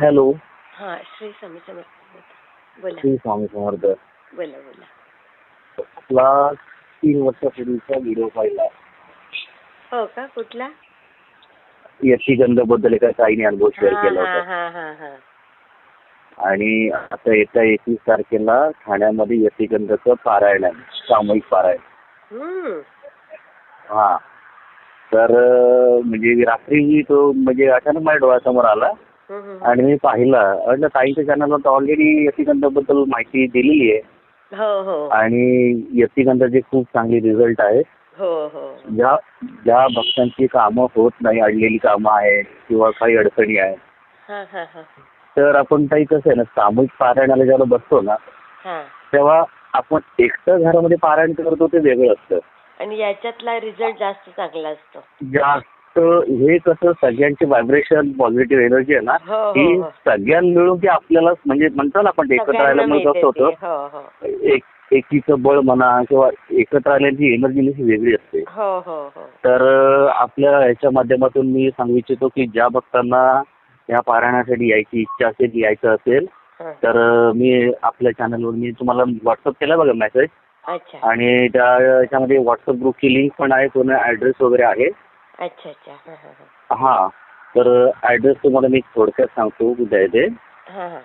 Hello. हा श्री स्वामी समर्थ. बोला. श्री स्वामी समर्थ. बोला बोला. आपला तीन वर्षापूर्वीचा व्हिडिओ पाहिला. हो का? कुठला? यक्षगंधबद्दल एका ताईने अनुभव शेअर केला होता. हा हा हा. आणि आता येत्या एकवीस तारखेला ठाण्यामध्ये यक्षगंधाचं पारायण आहे सामूहिक पारायण. हम्म. हा. तर अं, म्हणजे रात्री तो म्हणजे अचानक माझ्या डोळ्यासमोर आला. आणि मी पाहिला. म्हटलं ताईच्या चॅनलवर ऑलरेडी यक्षगंधाबद्दल माहिती दिलेली आहे. हो हो. आणि यक्षगंधाचे खूप चांगले रिझल्ट आहेत हो ज्या ज्या भक्तांची कामं होत नाही अडलेली कामं आहेत किंवा काही अडचणी आहेत. तर आपण काही कसं आहे ना सामूहिक पारायणाला जेव्हा बसतो ना तेव्हा आपण एकटं घरामध्ये पारायण करतो ते वेगळं असतं. आणि याच्यातला रिझल्ट जास्त चांगला असतो. जास्त. हे कसं सगळ्यांची व्हायब्रेशन पॉझिटिव्ह एनर्जी आहे ना हो, हो, ही हो. सगळ्यां मिळून ती आपल्याला म्हणजे म्हणतो ना आपण एकत्र राहिल्यामुळे मिळते कसं. होतं एक एकीचं बळ म्हणा किंवा एकत्र आल्याची एनर्जी वेगळी असते हो हो हो तर आपल्या ह्याच्या माध्यमातून मी सांगू इच्छितो की ज्या भक्तांना या पारायणासाठी यायची इच्छा असेल यायचं असेल. तर मी आपल्या चॅनलवर मी तुम्हाला व्हॉट्सअप केला बघा मेसेज आणि त्या याच्यामध्ये व्हॉट्सअप ग्रुपची लिंक पण आहे पूर्ण ऍड्रेस वगैरे आहे अच्छा अच्छा. हा हा हा. हा तर ऍड्रेस तुम्हाला मी थोडक्यात सांगतो कुठे आहे ते हा हा.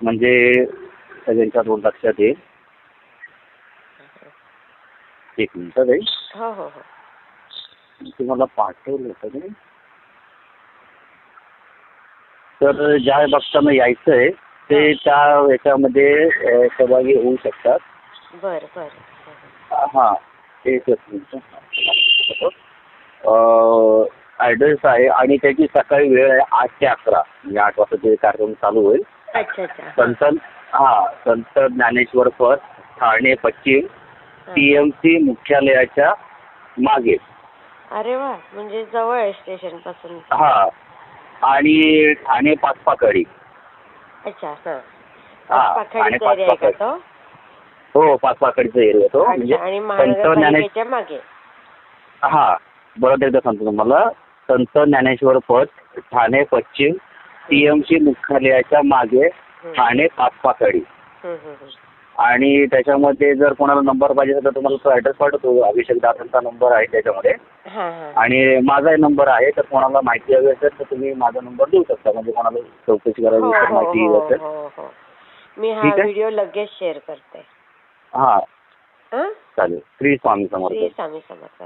म्हणजे सगळ्यांच्या दोन लक्षात येईल. एक मिनिट आहे हो हो हो. तुम्हाला पाठवलं होतं मी तर ज्या भक्तांना यायचं आहे ते त्या याच्यामध्ये अं, सहभागी होऊ शकतात. बर बर. हा, हा. एकच मिनिट. ऍड्रेस आहे आणि त्याची सकाळी वेळ आहे आठ ते अकरा. म्हणजे आठ वाजता ते कार्यक्रम चालू होईल. अच्छा अच्छा. संत हा संत ज्ञानेश्वर पथ ठाणे पश्चिम. टीएमसी मुख्यालयाच्या मागे. अरे वा म्हणजे जवळ आहे स्टेशनपासून हा. आणि ठाणे पाचपाकडी. अच्छा हा हा, आणि आहे का. तो? हो पाचपाकडीचा एरिया तो. म्हणजे आणि संत ज्ञानेश्वर महानगरपालिकेच्या मागे. हा. बरोबर एकदा सांगतो तुम्हाला. संत ज्ञानेश्वर पथ ठाणे पश्चिम टीएमसी मुख्यालयाच्या मागे. ठाणे हम्म. आणि त्याच्यामध्ये जर कोणाला नंबर पाहिजे असेल तर तुम्हाला तो ऍड्रेस पाठवतो. अभिषेक दादांचा नंबर आहे त्याच्यामध्ये. आणि माझा नंबर आहे. तर कोणाला माहिती हवी असेल तर तुम्ही माझा नंबर देऊ शकता. म्हणजे कोणाला चौकशी करायची हो असेल माहिती हो असेल. हो मी हा? व्हिडिओ लगेच शेअर करते. हा. चालेल. श्री स्वामी श्री समर्थ स्वामी समर्थ.